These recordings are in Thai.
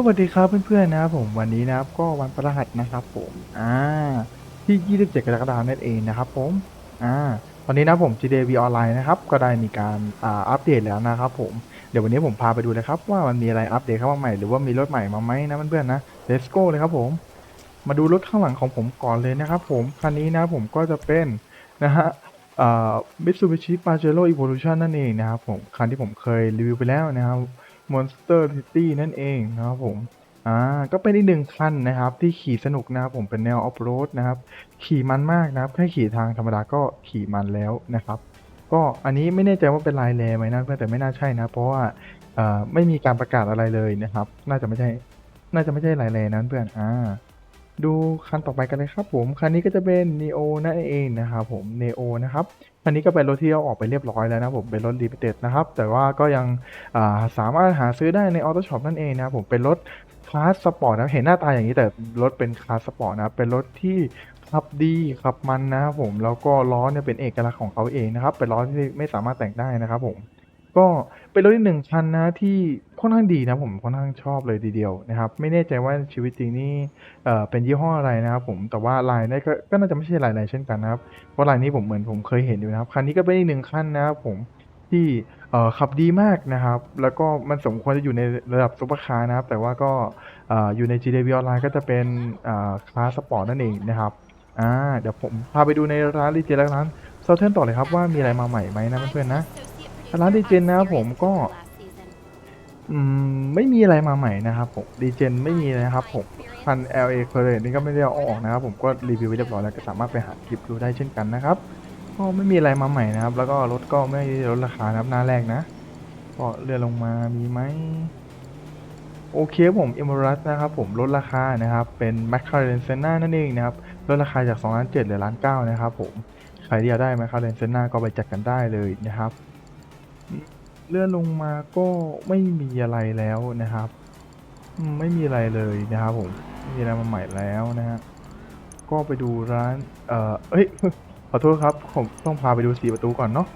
สวัสดีครับเพื่อนๆนะครับผมวันนี้นะครับก็วันพฤหัสนะครับผมอ่าที่ 27 กรกฎาคมนั่นเองนะครับผมอ่าตอนนี้นะผม GDV ออนไลน์นะครับก็ได้มีการอ่าอัปเดตแล้วนะครับผมเดี๋ยววันนี้ผมพาไปดูเลยครับว่ามันมีอะไรอัปเดตเข้ามาใหม่หรือว่ามีรถใหม่มาไหมนะเพื่อนๆนะ Let's go เลยครับผม มาดูรถข้างหลังของผมก่อนเลยนะครับผมคันนี้นะผมก็จะเป็นนะฮะอ่า Mitsubishi Pajero Evolution นั่นเองนะครับผมคันที่ผมเคยรีวิวไปแล้วนะครับ Monster City นั่นเองนะครับผมอ่าก็เป็นอีกหนึ่งคันนะครับ ที่ขี่สนุกนะครับผมเป็นแนวออฟโรดนะครับ ขี่มันมากนะครับ แค่ขี่ทางธรรมดาก็ขี่มันแล้วนะครับ ก็อันนี้ไม่แน่ใจว่าเป็นลายแรไหมนะเพื่อนแต่ไม่น่าใช่นะ เพราะว่าเอ่อไม่มีการประกาศอะไรเลยนะครับ น่าจะไม่ใช่ น่าจะไม่ใช่ลายแรนั้นเพื่อนอ่า ดูคันต่อไปกันเลยครับผมคันนี้ก็จะเป็น Neo นั่นเองนะครับผม Neo นะครับคันนี้ก็เป็นรถที่เอาออกไปเรียบร้อยแล้วนะผมเป็นรถ Limited นะครับแต่ว่าก็ยังาสามารถหาซื้อได้ใน Auto Shop นั่นเองนะครับผมเป็นรถคลาสสปอร์ตนะเห็นหน้าตาอย่างนี้แต่รถเป็นคลาสสปอร์ตนะเป็นรถที่ขับดีขับมันนะครับผมแล้วก็ล้อเนี่ยเป็นเอกลักษณ์ของเขาเองนะครับเป็นล้อที่ไม่สามารถแต่งได้นะครับผม ก็เป็นรถอีกหนึ่งคันนะที่ค่อนข้างดีนะผมค่อนข้างชอบเลยทีเดียวนะครับ ไม่แน่ใจว่าชีวิตจริงนี่เอ่อเป็นยี่ห้ออะไรนะครับผมแต่ว่าลายนี่ก็ก็น่าจะไม่ใช่ลายอะไรเช่นกันนะครับเพราะลายนี้ผมเหมือนผมเคยเห็นอยู่นะครับคันนี้ก็เป็นอีกหนึ่งคันนะครับผมที่เอ่อขับดีมากนะครับ แล้วก็มันสมควรจะอยู่ในระดับซุปเปอร์คาร์นะครับ แต่ว่าก็เอ่ออยู่ใน GDV ออนไลน์ก็จะเป็นอ่าคลาสสปอร์ตนั่นเองนะครับอ่าเดี๋ยวผมพาไปดูในร้านรีเจและร้านเซาเทนต่อเลยครับว่ามีอะไรมาใหม่ไหมนะเพื่อนๆนะ ร้านดีเจนนะครับผมก็อืมไม่มีอะไรมาใหม่นะครับผมดีเจนไม่มีเลยนะครับผมพัน LA c o r r e นี่ก็ไม่ได้เอาออกนะครับผมก็รีวิวไว้เรียบร้อยแล้วก็สามารถไปหาคลิปดูได้เช่นกันนะครับก็ไม่มีอะไรมาใหม่นะครับ แล้วก็รถก็ไม่ลดราคานะครับหน้าแรกนะก็เลื่อนลงมามีไหมโอเคผมเอม r รัสนะครับผมลดราคานะครับเป็น McLaren Senna นั่นเองนะครับลดราคาจาก2ล้าน7เหลือล้าน9นะครับผมใครที่อยากได้ McLaren Senna ก็ไปจัดกันได้เลยนะครับ เลื่อนลงมาก็ไม่มีอะไรแล้วนะครับไม่มีอะไรเลยนะครับผมไม่มีอะไรมาใหม่แล้วนะฮะก็ไปดูร้าน เอ่อเอ้ยขอโทษครับผมต้องพาไปดูสีประตูก่อนเนาะ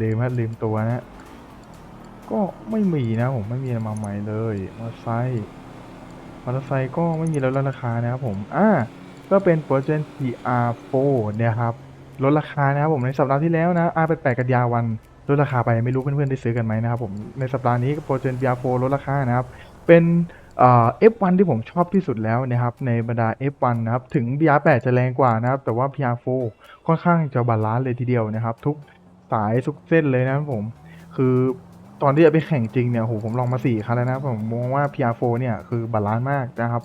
ลืมฮะลืมตัวนะ ก็ไม่มีนะผมไม่มีอะไรมาใหม่เลยมอเตอร์ไซค์มอเตอร์ไซค์ก็ไม่มีลดราคานะครับผมอ่าก็เป็น p o r s c e n PR4 เนี่ยครับลดราคานะครับผมในสัปดาห์ที่แล้วนะอาเป็นแปดกันยาวัน ลดราคาไปไม่รู้เพื่อนๆได้ซื้อกันไหมนะครับผมในสัปดาห์นี้โปรเจน VR4 ลดราคานะครับ เป็นเอ่อ F1 ที่ผมชอบที่สุดแล้วนะครับในบรรดา F1 นะครับถึง VR8 จะแรงกว่านะครับ แต่ว่า PR4 ค่อนข้างจะบาลานซ์เลยทีเดียวนะครับ ทุกสายทุกเส้นเลยนะครับผม คือตอนที่จะไปแข่งจริงเนี่ยโหผมลองมา4ครั้งแล้วนะผมมองว่า PR4 เนี่ยคือบาลานซ์มากนะครับ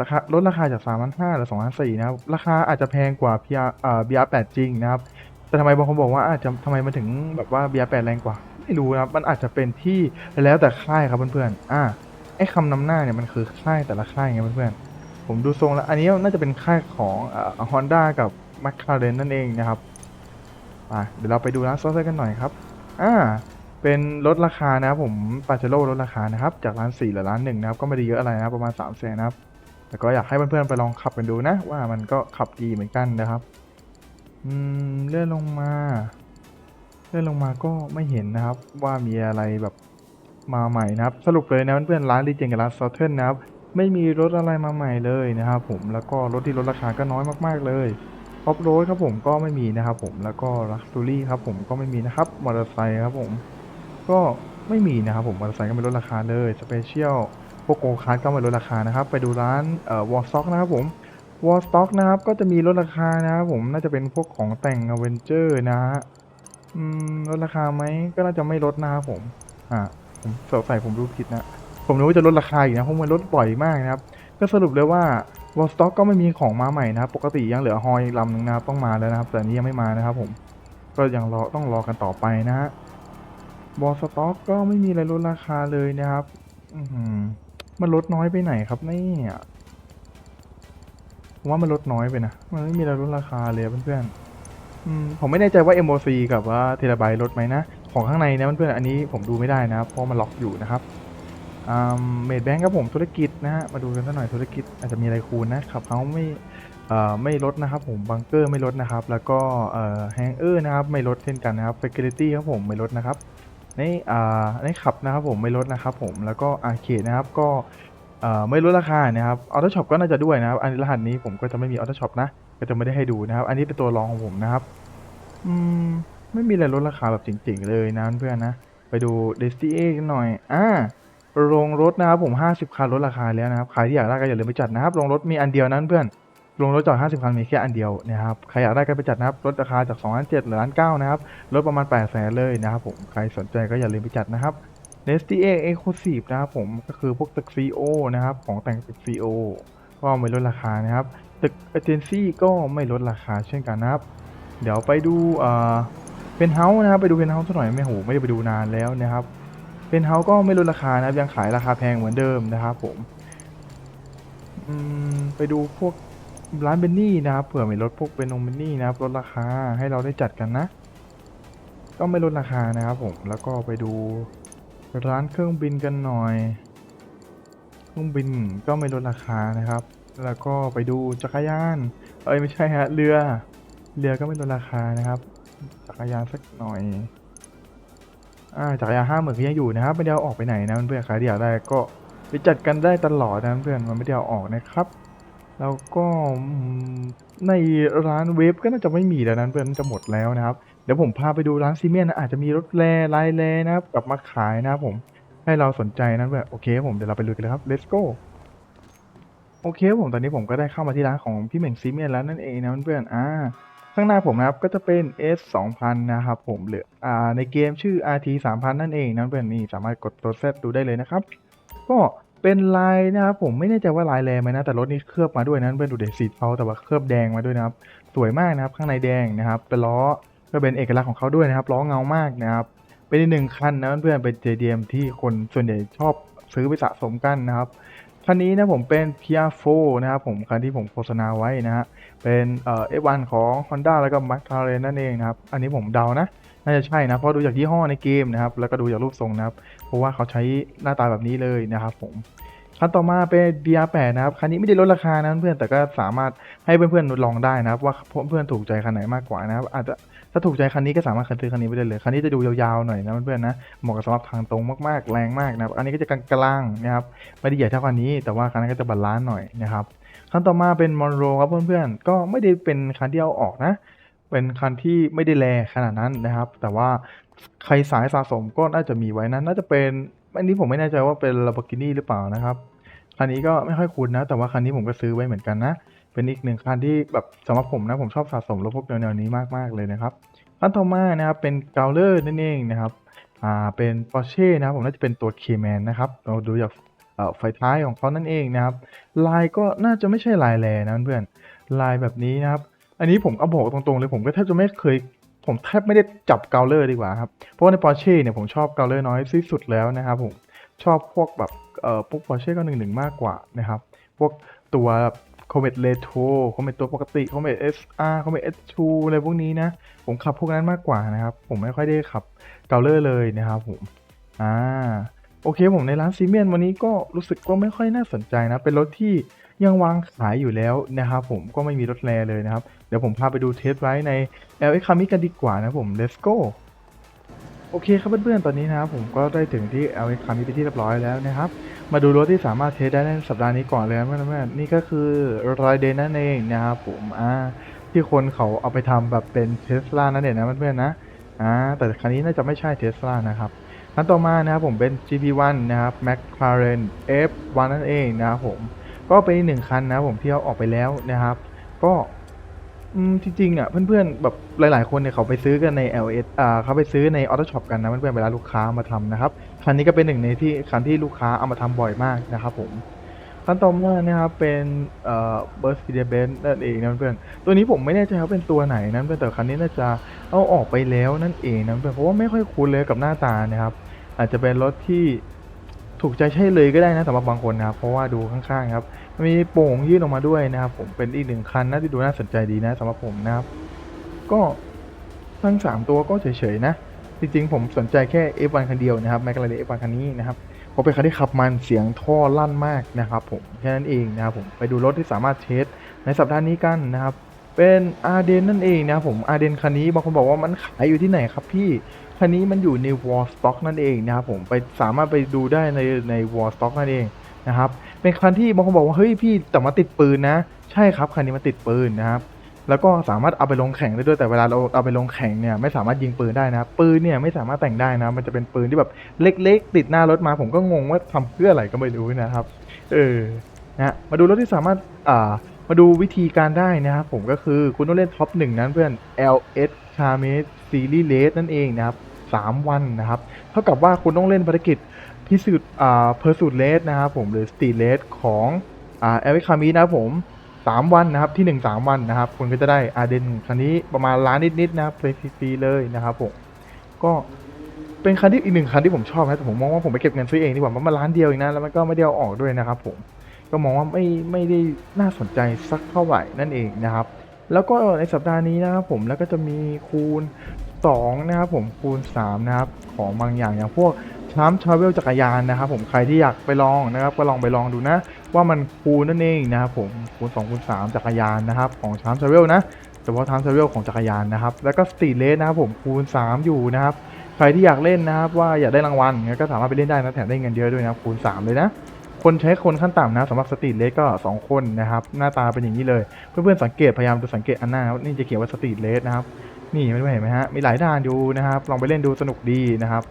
ราคาลดราคาจาก3 5 0 0หรือ2 4 0 0นะครับราคาอาจจะแพงกว่า PR เอ่อ VR8 จริงนะครับ แต่ทำไมบางคนบอกว่าอาจจะทำไมมันถึงแบบว่า VR8 แรงกว่า ไม่รู้นะครับ มันอาจจะเป็นที่แล้วแต่ค่ายครับเพื่อนๆ อ่าไอ้คำนำหน้าเนี่ยมันคือค่ายแต่ละค่ายไงเพื่อนๆ ผมดูทรงแล้ว อันนี้น่าจะเป็นค่ายของเอ่อ Honda กับ McLaren นั่นเองนะครับอะเดี๋ยวเราไปดูร้านซอสกันหน่อยครับ อ่า เป็นลดราคานะครับผมปาเจโร่ลดราคานะครับ จากร้าน4หลือร้านหนึ่งนะครับ ก็ไม่ได้เยอะอะไรนะรประมาณ3แสนนะครับแต่ก็อยากให้เพื่อนๆไปลองขับกันดูนะ ว่ามันก็ขับดีเหมือนกันนะครับ อืมเลื่อนลงมา เลื่อนลงมาก็ไม่เห็นนะครับ ว่ามีอะไรแบบมาใหม่นะครับ สรุปเลยนะเพื่อนๆร้านรีเจนกับร้านซอเทิลนะครับ ไม่มีรถอะไรมาใหม่เลยนะครับผมแล้วก็รถที่ลดราคาก็น้อยมากๆเลยออฟโรดครับผมก็ไม่มีนะครับผมแล้วก็ลักซ์รี่ครับผมก็ไม่มีนะครับมอเตอร์ไซค์ครับผมก็ไม่มีนะครับผมมอเตอร์ไซค์ก็ไม่ลดราคาเลยสเปเชียลพวกโกคาร์ดก็ไม่ลดราคานะครับ ไปดูร้านเอ่อวอลซ็อกนะครับผม วอลสต็อกนะครับ ก็จะมีลดราคานะครับผมน่าจะเป็นพวกของแต่งอเวนเจอร์นะฮะอืมลดราคาไหมก็น่าจะไม่ลดนะครับผม อ่าผมสงสัยผมรู้ผิดนะ ผมนึกว่าจะลดราคาอีกนะเพราะมันลดบ่อยมากนะครับ ก็สรุปเลยว่าวอลสต็อกก็ไม่มีของมาใหม่นะครับ ปกติยังเหลือฮอยลำหนึ่งนะครับต้องมาแล้วนะครับ แต่นี้ยังไม่มานะครับผม ก็ยังรอต้องรอกันต่อไปนะฮะวอลสต็อกก็ไม่มีอะไรลดราคาเลยนะครับ อืมันลดน้อยไปไหนครับเนี่ย ผมว่ามันลดน้อยไปนะ มันไม่มีอะไรลดราคาเลยเพื่อนๆผมไม่แน่ใจว่า MOC กับว่าเทราไบต์ลดไหมนะ ของข้างในนะเพื่อนๆอันนี้ผมดูไม่ได้นะ เพราะมันล็อกอยู่นะครับเมดแบงก์ครับผมธุรกิจนะฮะ มาดูกันสักหน่อยธุรกิจอาจจะมีอะไรคูณนะขับเขาไม่ไม่ลดนะครับผมบังเกอร์ไม่ลดนะครับ แล้วก็แฮงเออร์นะครับไม่ลดเช่นกันนะครับ f ฟ c u r i t y ครับผมไม่ลดนะครับในอ่าในขับนะครับผมไม่ลดนะครับผมแล้วก็อาร์เคดนะครับก็ เอ่อไม่ลดราคานะครับออโต้ช็อปก็น่าจะด้วยนะครับ อันรหัสนี้ผมก็จะไม่มีออโต้ช็อปนะ ก็จะไม่ได้ให้ดูนะครับ อันนี้เป็นตัวรองของผมนะครับ อืม ไม่มีอะไรลดราคาแบบจริงๆเลยนะเพื่อนนะ ไปดู d e s t i a กันหน่อย อ่าโรงรถนะครับผม 50 คันลดราคาแล้วนะครับ ใครที่อยากได้ก็อย่าลืมไปจัดนะครับ โรงรถมีอันเดียวนั้นเพื่อน โรงรถจอด 50 คันมีแค่อันเดียวนะครับ ใครอยากได้ก็ไปจัดนะครับ ลดราคาจาก2ล้าน7เหลือล้าน9นะครับ ลดประมาณ8แสนเลยนะครับผม ใครสนใจก็อย่าลืมไปจัดนะครับ n e s t a Exclusive นะครับผมก็คือพวกตึก CO นะครับ ของแต่งตึก CO ก็ไม่ลดราคานะครับ ตึกเอเจนซี่ก็ไม่ลดราคาเช่นกันนะครับ เดี๋ยวไปดูเอ่อเป็นเฮาส์นะครับไปดูเป็นเฮาส์สักหน่อยไม่โหไม่ได้ไปดูนานแล้วนะครับเป็นเฮาส์ก็ไม่ลดราคานะครับยังขายราคาแพงเหมือนเดิมนะครับผมอืมไปดูพวกร้านเบนนี่นะครับเผื่อมีรถพวกเป็นนงเบนนี่นะครับลดราคาให้เราได้จัดกันนะ ก็ไม่ลดราคานะครับผมแล้วก็ไปดู ร้านเครื่องบินกันหน่อย เครื่องบินก็ไม่ลดราคานะครับ แล้วก็ไปดูจักรยาน เอ้ยไม่ใช่ฮะเรือ เรือก็ไม่ลดราคานะครับ จักรยานสักหน่อยอ่าจักรยานห้าหมื่นก็ยังอยู่นะครับไม่ได้เอาออกไปไหนนะเพื่อนใครที่อยากได้ก็ไปจัดกันได้ตลอดนะเพื่อนมันไม่ได้เอาออกนะครับ แล้วก็ในร้านเวฟก็น่าจะไม่มีแล้วนะเพื่อนจะหมดแล้วนะครับ ดี๋ยวผมพาไปดูร้านซีเมนต์นะอาจจะมีรถแร่ลายแร่นะครับกลับมาขายนะครับผมให้เราสนใจนะเพื่อนโอเคผมเดี๋ยวเราไปลุยกันเลยครับ let's go โอเคผมตอนนี้ผมก็ได้เข้ามาที่ร้านของพี่เหม่งซีเมนต์แล้วนั่นเองนะเพื่อนๆอ่าข้างหน้าผมนะครับก็จะเป็น S 2000นะครับผมเหรืออ่าในเกมชื่อ RT 3000นั่นเองนะเพื่อนนี่สามารถกดตัวเซตดูได้เลยนะครับ ก็เป็นลายนะครับผมไม่แน่ใจว่าลายแรงไหมนะแต่รถนี้เคลือบมาด้วยนะเพื่อนดูเด็สีเทาแต่ว่าเคลือบแดงมาด้วยนะครับสวยมากนะครับข้างในแดงนะครับเป็นล้อ ก็เป็นเอกลักษณ์ของเขาด้วยนะครับล้อเงามากนะครับ เป็นอีกหนึ่งคันนะเพื่อนเป็น JDM ที่คนส่วนใหญ่ชอบซื้อไปสะสมกันนะครับคันนี้นะผมเป็น PR4 นะครับผมคันที่ผมโฆษณาไว้นะฮะเป็นเอ่อ F1 ของ Honda แล้วก็ McLaren นั่นเองนะครับ อันนี้ผมเดานะ น่าจะใช่นะ เพราะดูจากยี่ห้อในเกมนะครับ แล้วก็ดูจากรูปทรงนะครับ เพราะว่าเขาใช้หน้าตาแบบนี้เลยนะครับผม คันต่อมาเป็น BR8 นะครับ คันนี้ไม่ได้ลดราคานะเพื่อนแต่ก็สามารถให้เพื่อนๆลองได้นะครับ ว่าเพื่อนๆถูกใจคันไหนมากกว่านะครับ อาจจะ ถ้าถูกใจคันนี้ก็สามารถซื้อคันนี้ไปได้เลย คันนี้จะดูยาวๆหน่อยนะเพื่อนๆนะ เหมาะกับสำหรับทางตรงมากๆ แรงมากนะครับ อันนี้ก็จะกลางๆนะครับ ไม่ได้ใหญ่เท่าคันนี้ แต่ว่าคันนั้นก็จะบาลานซ์หน่อยนะครับ คันต่อมาเป็นมอนโรครับเพื่อนๆ ก็ไม่ได้เป็นคันที่เอาออกนะ เป็นคันที่ไม่ได้แรงขนาดนั้นนะครับ แต่ว่าใครสายสะสมก็น่าจะมีไว้นะ น่าจะเป็น อันนี้ผมไม่แน่ใจว่าเป็น Lamborghini หรือเปล่านะครับ คันนี้ก็ไม่ค่อยคุ้นนะ แต่ว่าคันนี้ผมก็ซื้อไว้เหมือนกันนะ เป็นอีกหนึ่งคันที่แบบสำหรับผมนะผมชอบสะสมรถพวกแนวๆนี้มากๆเลยนะครับคันต่อมานะครับเป็นเกาเลอร์นั่นเองนะครับอ่าเป็น Porsche นะครับผมน่าจะเป็นตัว Cayman นะครับเราดูจากเอ่อไฟท้ายของเขานั่นเองนะครับลายก็น่าจะไม่ใช่ลายแลนะเพื่อนลายแบบนี้นะครับ อันนี้ผมเอาบอกตรงๆเลยผมก็แทบจะไม่เคยผมแทบไม่ได้จับเกาเลอร์ดีกว่าครับ เพราะว่าใน Porsche เนี่ยผมชอบเกาเลอร์น้อยที่สุดแล้วนะครับผมชอบพวกแบบเอ่อพวก Porsche ก็หนึ่งหนึ่งมากกว่านะครับ พวกตัว Comet Retro Comet ตัวปกติ Comet SR Comet S2 อะไรพวกนี้นะ ผมขับพวกนั้นมากกว่านะครับ ผมไม่ค่อยได้ขับเกาเลอร์เลยนะครับผม อ่า โอเคผมในร้านซีเมนวันนี้ก็รู้สึกว่าไม่ค่อยน่าสนใจนะ เป็นรถที่ยังวางขายอยู่แล้วนะครับผมก็ไม่มีรถแรเลยนะครับ เดี๋ยวผมพาไปดูเทสไว้ใน LX คามิกันดีกว่านะผม let's go โอเคครับเพื่อนๆ ตอนนี้นะครับผมก็ได้ถึงที่ LX คามิเป็นที่เรียบร้อยแล้วนะครับ มาดูรถที่สามารถเทสได้ในสัปดาห์นี้ก่อนเลยนะเพื่อนๆนี่ก็คือรายเดนนั่นเองนะครับผมอ่าที่คนเขาเอาไปทำแบบเป็นเทสลานั่นเองนะเพื่อนๆนะอ่าแต่คันนี้น่าจะไม่ใช่เทสลานะครับคันต่อมานะครับผมเป็น GP1 นะครับ McLaren F1 นั่นเองนะครับผมก็เป็นหนึ่งคันนะผมที่เอาออกไปแล้วนะครับ ก็ อืมจริงๆอะเพื่อนๆแบบหลายๆคนเนี่ยเขาไปซื้อกันใน LS อ่าเขาไปซื้อในออโต้ช็อปกันนะเพื่อนๆเวลาลูกค้ามาทำนะครับคันนี้ก็เป็นหนึ่งในที่คันที่ลูกค้าเอามาทำบ่อยมากนะครับผมคันต่อมานะครับเป็นเอ่อ Mercedes Benz นั่นเองนะเพื่อนๆตัวนี้ผมไม่แน่ใจว่าเป็นตัวไหนนะเพื่อนแต่คันนี้น่าจะเอาออกไปแล้วนั่นเองนะเพื่อนเพราะว่าไม่ค่อยคุ้นเลยกับหน้าตานะครับ อาจจะเป็นรถที่ถูกใจใช่เลยก็ได้นะสำหรับบางคนนะครับเพราะว่าดูข้างๆครับ มีโป่งยื่นออกมาด้วยนะครับ ผมเป็นอีกหนึ่งคันนะที่ดูน่าสนใจดีนะสำหรับผมนะครับ ก็ทั้งสามตัวก็เฉยๆนะ จริงๆ ผมสนใจแค่ F1 คันเดียวนะครับแมคลาเรน F1 คันนี้นะครับเพราะเป็นคันที่ขับมันเสียงท่อลั่นมากนะครับผมแค่นั้นเองนะครับผมไปดูรถที่สามารถเทสในสัปดาห์นี้กันนะครับเป็นอาเดนนั่นเองนะครับผมอาเดนคันนี้บางคนบอกว่ามันขายอยู่ที่ไหนครับพี่คันนี้มันอยู่ใน Wall Stock นั่นเองนะครับผมไปสามารถไปดูได้ในใน Wall Stock นั่นเองนะครับ เป็นคันที่บางคนบอกว่าเฮ้ยพี่แต่มาติดปืนนะ ใช่ครับคันนี้มันติดปืนนะครับแล้วก็สามารถเอาไปลงแข่งได้ด้วยแต่เวลาเราเอาไปลงแข่งเนี่ยไม่สามารถยิงปืนได้นะปืนเนี่ยไม่สามารถแต่งได้นะ มันจะเป็นปืนที่แบบเล็กๆ ติดหน้ารถมา ผมก็งงว่าทำเพื่ออะไรก็ไม่รู้นะครับ เออนะมาดูรถที่สามารถอ่ามาดูวิธีการได้นะครับผมก็คือคุณต้องเล่นท็อปหนึ่งนั้นเพื่อน LS c h a r m a z Series Race นั่นเองนะครับสามวันนะครับ เท่ากับว่าคุณต้องเล่นภารกิจ พิสูจน์อ่า Pursuit Race นะครับผมหรือ Street Race ของอ่า LS c h a r m a z นะครับผมสามวันนะครับที่หนึ่งสามวันนะครับคุณก็จะได้อาเดนคันนี้ประมาณล้านนิดๆนะครับฟรีๆเลยนะครับผมก็เป็นคันที่อีกหนึ่งคันที่ผมชอบนะแต่ผมมองว่าผมไปเก็บเงินซื้อเองดีกว่าเพราะมันล้านเดียวเองนะแล้วมันก็ไม่ได้เอาออกด้วยนะครับผมก็มองว่าไม่ไม่ได้น่าสนใจสักเท่าไหร่นั่นเองนะครับ แล้วก็ในสัปดาห์นี้นะครับผมแล้วก็จะมีคูณ2นะครับผมคูณ3นะครับของบางอย่างอย่างพวก ชามทราเวลจักรยานนะครับผมใครที่อยากไปลองนะครับก็ลองไปลองดูนะ ว่ามันคูณนั่นเองนะครับผมคูณ2คูณ3จักรยานนะครับของชามทราเวลนะเฉพาะชามทราเวลของจักรยานนะครับแล้วก็สตรีทเลสนะครับผมคูณ 3 อยู่นะครับใครที่อยากเล่นนะครับว่าอยากได้รางวัลงั้นก็สามารถไปเล่นได้นะแถมได้เงินเยอะด้วยนะคูณ 3 เลยนะคนใช้คนขั้นต่ำนะสำหรับสตรีทเลสก็ 2 คนนะครับหน้าตาเป็นอย่างนี้เลย เพื่อนๆสังเกตพยายามดูสังเกตอันหน้านี่จะเขียนว่าสตรีทเลสนะครับนี่ไม่เห็นไหมฮะมีหลายด่านอยู่นะครับลองไปเล่นดูสนุกดีนะครับ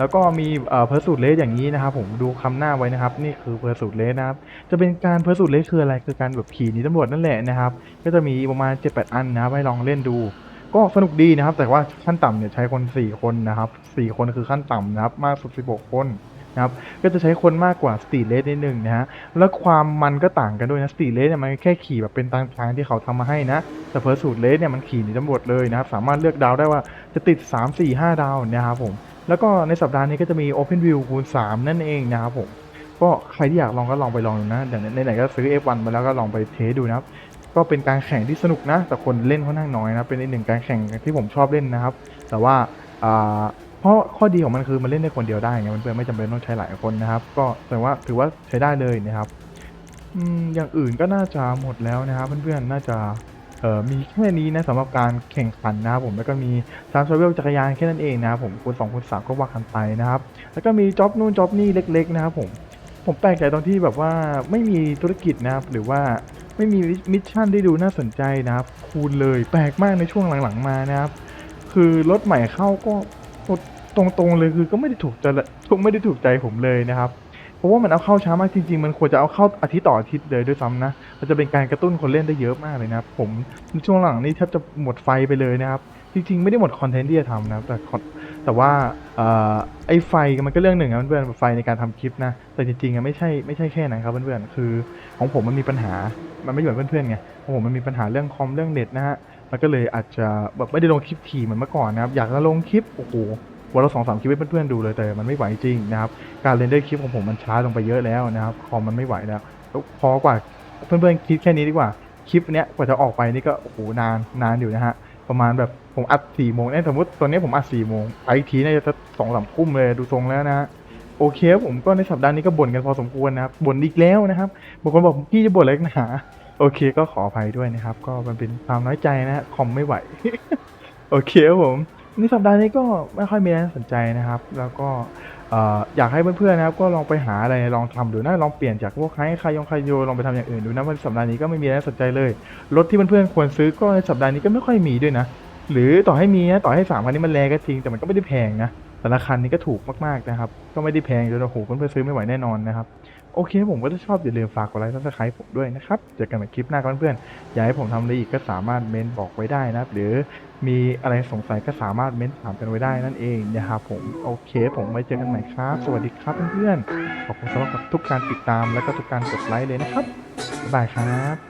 แล้วก็มีเอ่อเพอร์สูตเลสอย่างนี้นะครับผมดูคำหน้าไว้นะครับ นี่คือเพอร์สูตเลสนะครับ จะเป็นการเพอร์สูตเลสคืออะไรคือการแบบขี่นีตำรวจนั่นแหละนะครับ ก็จะมีประมาณ 7-8 อันนะครับให้ลองเล่นดู ก็สนุกดีนะครับ แต่ว่าขั้นต่ำเนี่ยใช้คน 4 คนนะครับ 4 คนคือขั้นต่ำนะครับ มากสุด 16 คนนะครับก็จะใช้คนมากกว่าสตีเลสนิดหนึ่งนะฮะแล้วความมันก็ต่างกันด้วยนะสตีเลสเนี่ยมันแค่ขี่แบบเป็นตามทางที่เขาทำมาให้นะแต่เพอร์สูตเลสเนี่ยมันขี่หนีตำรวจเลยนะครับสามารถเลือกดาวได้ว่าจะติด 3 4 5 ดาวนะครับผม แล้วก็ในสัปดาห์นี้ก็จะมี Open View คูณ3นั่นเองนะครับผม ก็ใครที่อยากลองก็ลองไปลองดูนะเดี๋ยวไหนๆก็ซื้อ F1 มาแล้วก็ลองไปเทสดูนะครับ ก็เป็นการแข่งที่สนุกนะ แต่คนเล่นค่อนข้างน้อยนะ เป็นอีกหนึ่งการแข่งที่ผมชอบเล่นนะครับ แต่ว่าอ่าเพราะข้อดีของมันคือมันเล่นได้คนเดียวได้ไงมันเพื่อนไม่จำเป็นต้องใช้หลายคนนะครับ ก็แต่ว่าถือว่าใช้ได้เลยนะครับอย่างอื่นก็น่าจะหมดแล้วนะครับเพื่อนๆ น่าจะ เอ่อมีแค่นี้นะสำหรับการแข่งขันนะครับผมแล้วก็มีทางทราเวลจักรยานแค่นั้นเองนะครับผมคูณสองคูณสามก็ว่ากันไปนะครับแล้วก็มีจ็อบนู่นจ็อบนี่เล็ก ๆ นะครับผมผมแปลกใจตรงที่แบบว่าไม่มีธุรกิจนะครับหรือว่าไม่มีมิชชั่นที่ดูน่าสนใจนะครับคูณเลยแปลกมากในช่วงหลังๆมานะครับคือรถใหม่เข้าก็ตรงๆเลยคือก็ไม่ได้ถูกใจไม่ได้ถูกใจผมเลยนะครับ เพราะว่ามันเอาเข้าช้ามากจริง ๆ มันควรจะเอาเข้าอาทิตย์ต่ออาทิตย์เลยด้วยซ้ำนะ มันจะเป็นการกระตุ้นคนเล่นได้เยอะมากเลยนะครับผมช่วงหลังนี่แทบจะหมดไฟไปเลยนะครับ จริง ๆ ไม่ได้หมดคอนเทนต์ที่จะทำนะครับแต่แต่ว่าออไอ้ไฟมันก็เรื่องหนึ่งนะเพื่อนๆไฟในการทำคลิปนะ แต่จริงๆอะไม่ใช่ไม่ใช่แค่นั้นครับเพื่อนๆคือของผมมันมีปัญหา มันไม่เหมือนเพื่อนๆไงของผมมันมีปัญหาเรื่องคอมเรื่องเน็ตนะฮะมันก็เลยอาจจะแบบไม่ได้ลงคลิปถี่เหมือนเมื่อก่อนนะครับ อยากจะลงคลิปโอ้โห วันละสองสามคลิปให้เพื่อนๆดูเลยแต่มันไม่ไหวจริงนะครับการเรนเดอร์คลิปของผมมันช้าลงไปเยอะแล้วนะครับคอมมันไม่ไหวแล้วพอกว่าเพื่อนๆคิดแค่นี้ดีกว่าคลิปเนี้ยกว่าจะออกไปนี่ก็โอ้โหนานนานอยู่นะฮะประมาณแบบผมอัดสี่โมงเนี่ยสมมติตอนนี้ผมอัดสี่โมงไปอีกทีน่าจะสองสามทุ่มเลยดูทรงแล้วนะฮะโอเคผมก็ในสัปดาห์นี้ก็บ่นกันพอสมควรนะครับบ่นอีกแล้วนะครับบางคนบอกพี่จะบ่นอะไรนักหนาโอเคก็ขออภัยด้วยนะครับ ก็มันเป็นความน้อยใจนะฮะคอมไม่ไหว โอเคผม ในสัปดาห์นี้ก็ไม่ค่อยมีอะไรน่าสนใจนะครับ แล้วก็ออยากให้เพื่อนๆนะครับ ก็ลองไปหาอะไรลองทำดูนะลองเปลี่ยนจากพวกไฮคายองคายโยลองไปทำอย่างอื่นดูนะวันสัปดาห์นี้ก็ไม่มีอะไรน่าสนใจเลยรถที่เพื่อนๆควรซื้อก็ในสัปดาห์นี้ก็ไม่ค่อยมีด้วยนะ หรือต่อให้มีนะต่อให้สามคันนี้มันแรงก็จริงแต่มันก็ไม่ได้แพงนะแต่ละคันนี้ก็ถูกมากๆนะครับ ก็ไม่ได้แพงจนโอ้โหเพื่อนๆซื้อไม่ไหวแน่นอนนะครับโอเคผมก็ถ้าชอบอย่าลืมฝากกดไลค์ซับสไครป์ผมด้วยนะครับ เจอกันใหม่คลิปหน้าเพื่อนๆอยากให้ผมทำอะไรอีกก็สามารถเมนบอกไว้ได้นะหรือ มีอะไรสงสัยก็สามารถเมนถามกันไว้ได้นั่นเองนะครับผมโอเคผมไว้เจอกันใหม่ครับ สวัสดีครับเพื่อนๆขอบคุณสำหรับทุกการติดตามและก็ทุกการกดไลค์เลยนะครับบ๊ายบายครับ